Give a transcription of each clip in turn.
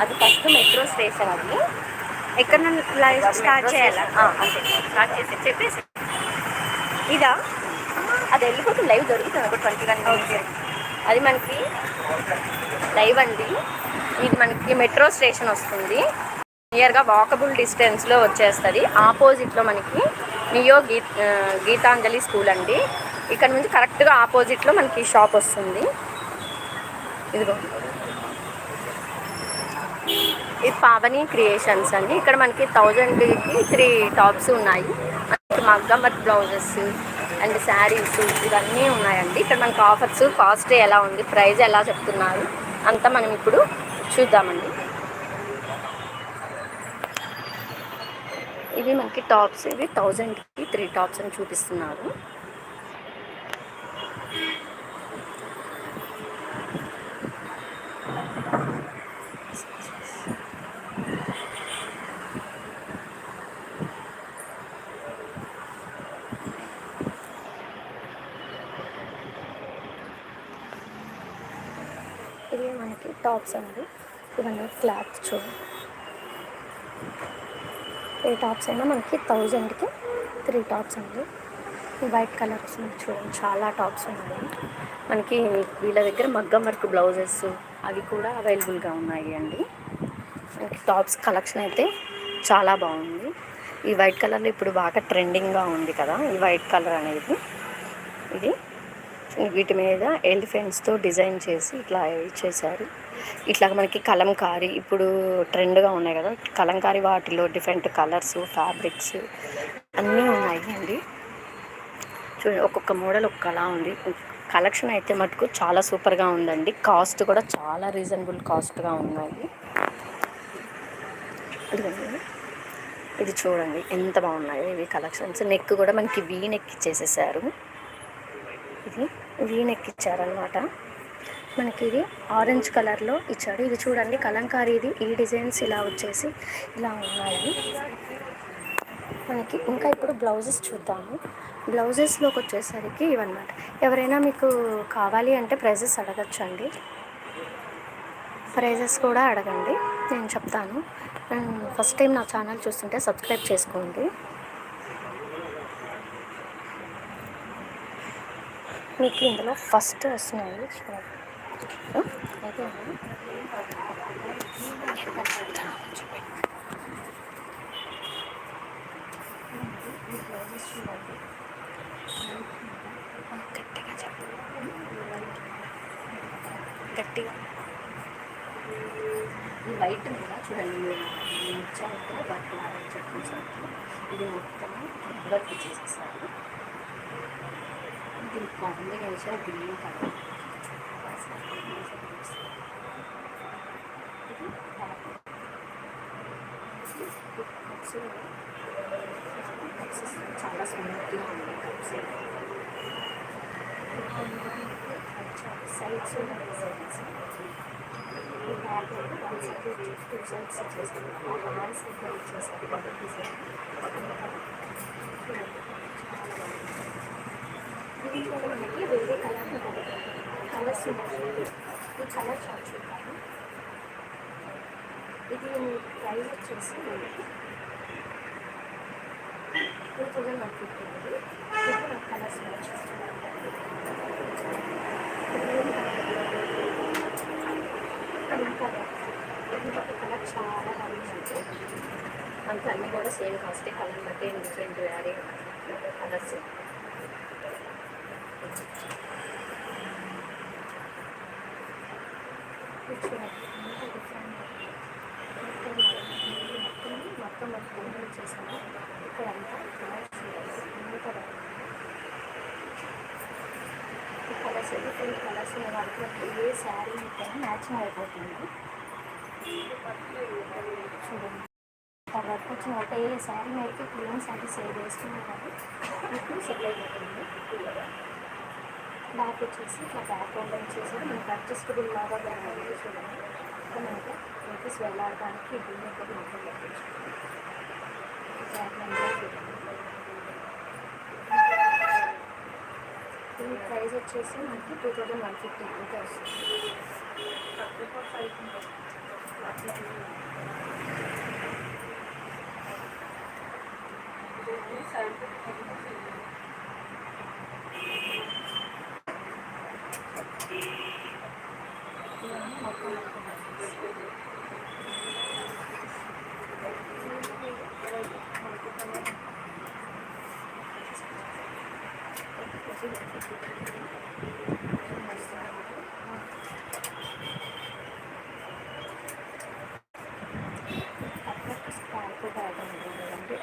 అది first metro station అది. ఎక్కడ నుండి లైవ్ స్టార్ట్ చేయాలా? అంతే స్టార్ట్ చేసి చెప్పేసి. ఇదా? అది వెళ్ళిపోతుంది లైవ్ దొరుకుతుంది ఒక ట్వంటీ వన్ అది మనకి లైవ్ అండి. ఇది మనకి మెట్రో స్టేషన్ వస్తుంది. నియర్గా వాకబుల్ డిస్టెన్స్లో వచ్చేస్తుంది. ఆపోజిట్లో మనకి నియో గీ గీతాంజలి స్కూల్ అండి. ఇక్కడ నుంచి కరెక్ట్గా ఆపోజిట్లో మనకి షాప్ వస్తుంది. ఇదిగో. ఇది పావని క్రియేషన్స్ అండి. ఇక్కడ మనకి థౌజండ్కి త్రీ టాప్స్ ఉన్నాయి. మనకి మగ్గం వర్క్ బ్లౌజెస్ అండ్ శారీస్ ఇవన్నీ ఉన్నాయండి. ఇక్కడ మనకి ఆఫర్స్ కాస్ట్ ఎలా ఉంది ప్రైస్ ఎలా చెప్తున్నారు అంతా మనం ఇప్పుడు చూద్దామండి. ఇవి మనకి టాప్స్ ఇవి థౌజండ్కి త్రీ టాప్స్ అని చూపిస్తున్నారు. ఇవి మనకి టాప్స్ అండి. ఇవన్నీ క్లాత్ చూడండి ఏ టాప్స్ అయినా మనకి థౌజండ్కి త్రీ టాప్స్ అండి. వైట్ కలర్ వస్తుంది చూడండి చాలా టాప్స్ ఉన్నాయి. మనకి వీళ్ళ దగ్గర మగ్గం వర్క్ బ్లౌజెస్ అవి కూడా అవైలబుల్గా ఉన్నాయి అండి. మనకి టాప్స్ కలెక్షన్ అయితే చాలా బాగుంది. ఈ వైట్ కలర్లో ఇప్పుడు బాగా ట్రెండింగ్గా ఉంది కదా ఈ వైట్ కలర్ అనేది. ఇది వీటి మీద ఎలిఫెంట్స్తో డిజైన్ చేసి ఇట్లా ఇచ్చేసారు ఇట్లా మనకి కలంకారీ ఇప్పుడు ట్రెండ్గా ఉన్నాయి కదా కలంకారీ వాటిలో డిఫరెంట్ కలర్స్ ఫ్యాబ్రిక్స్ అన్నీ ఉన్నాయి అండి చూడండి ఒక్కొక్క మోడల్ ఒక్కలా ఉంది. కలెక్షన్ అయితే మటుకు చాలా సూపర్గా ఉందండి. కాస్ట్ కూడా చాలా రీజనబుల్ కాస్ట్గా ఉన్నాయి. ఇది చూడండి ఎంత బాగున్నాయో ఇవి కలెక్షన్స్. నెక్ కూడా మనకి వీ నెక్ ఇచ్చేసేసారు ఇది వీ నెక్ ఇచ్చారనమాట మనకి ఇది ఆరెంజ్ కలర్లో ఇచ్చాడు ఇది చూడండి కలంకారీ ఇది ఈ డిజైన్స్ ఇలా వచ్చేసి ఇలా ఉన్నాయి. మనకి ఇంకా ఇప్పుడు బ్లౌజెస్ చూద్దాము. బ్లౌజెస్లోకి వచ్చేసరికి ఇవన్నమాట. ఎవరైనా మీకు కావాలి అంటే ప్రైజెస్ అడగచ్చండి. ప్రైజెస్ కూడా అడగండి. నేను చెప్తాను. ఫస్ట్ టైం నా ఛానల్ చూస్తుంటే సబ్స్క్రైబ్ చేసుకోండి. మీకు ఇందులో ఫస్ట్ వస్తున్నాయి చూడండి. ఆ, అయితే గట్టిగా చెప్పు. గట్టిగా. ఈ వైట్ మీద చూడండి ఇచ్చారు కదా వర్క్ లాగా చెప్పిన చోట ఇది మొత్తం వర్క్ చేసేసారు. ఇది కాంబినేషన్ గ్రీన్ కలర్ చాలా స్మూత్గా ఉంది కప్స్ సైడ్స్ డిజైన్స్ ఈ bag one side two design మనకి వేరే కలర్ కలర్స్ ఉన్నాయి ఈ కలర్ చాలా చూద్దాము ఇది ప్రైస్ వచ్చేసి టూ థౌజండ్ వన్ ఫిఫ్టీ ఇది ఇప్పుడు కలర్స్ కలర్ చాలా బాగుంది. అంత అన్నీ కూడా సేమ్ కాస్ట్ కలర్ బట్టి డిఫరెంట్ వేరే కలర్స్. మొత్తం మొత్తం చేసాము ఇక్కడ అంతా కలర్స్ డిఫరెంట్ కలర్స్ ఉన్న ఏ శారీ అయితే మ్యాచింగ్ అయిపోతుంది చూడండి తర్వాత వచ్చిన ఒక ఏ శారీ అయితే ప్లేన్ శారీ సేవ్ వేసుకున్నా కానీ ఇప్పుడు సెట్ అయిపోతుంది బ్యాక్ వచ్చేసి ఇట్లా బ్యాక్ రౌండ్ వచ్చేసి మనకి అడ్జస్టబుల్ లాగా బాగుంది చూడండి ఇక్కడ మనకి ఆఫీస్ వెళ్ళడానికి దీని దగ్గర మొత్తం పెట్టచ్చు బ్యాక్ రౌండ్లో చూడండి దీని ప్రైస్ వచ్చేసి మనకి టూ థౌజండ్ వన్ ఫిఫ్టీ అంతే వస్తుంది. స్కార్ప్ బ్యాగ్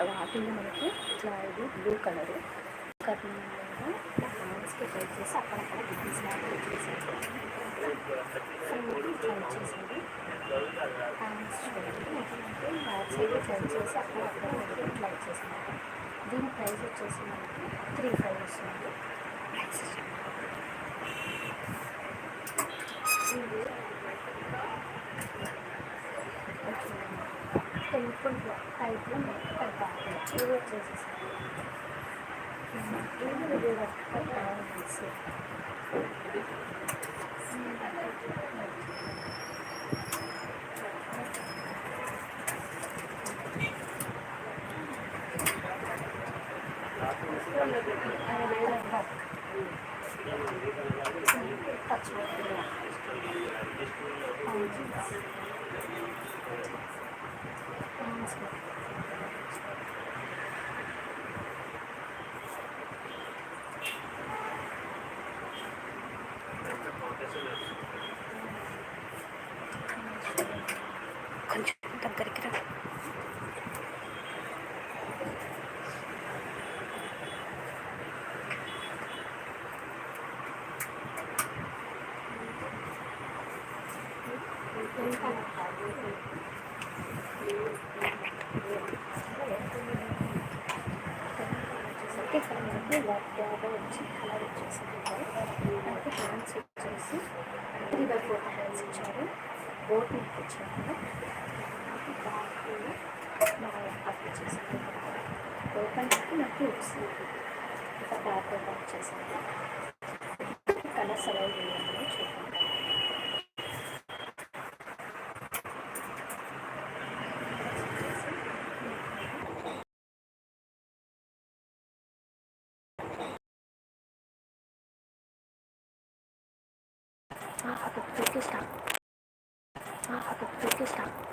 వాటిని మనకి ఇట్లా ఇది బ్లూ కలరు కర్నూలులో హ్యాండ్స్కి ట్రై చేసి అక్కడక్కడ బిజినెస్ లాగా చేసేది ట్రై చేసేది హ్యాండ్స్ చూడండి మొత్తం బ్యాక్ సైడ్ ట్రై చేసి అక్కడక్కడ ట్రై చేసినట్టు దీని ప్రైస్ వచ్చేసి మనకి త్రీ ఫైవ్ వస్తుంది. టెంపుల్ టైప్లో మనకి పెట్టాలి ఇవి వచ్చేసేసి ఇది ఇది వర్టికల్ బ్యాంగిల్స్ టచ్ కొంచెం ఓకే సార్ మనకి వర్క్ బ్యాగ్ వచ్చి కలర్ వచ్చేసింది మనకి హ్యాండ్స్ వచ్చేసి త్రీ బై ఫోర్ హ్యాండ్స్ ఇచ్చారు బోట్ నెక్ ఇచ్చారు మనకి బ్యాక్ బాగా కట్ వచ్చేసింది ఓపెన్ నెక్ మనకి వచ్చింది ఇక బ్యాక్ వర్క్ చేసింది కలర్స్ అలౌ した。あ、サボ、びっくりした。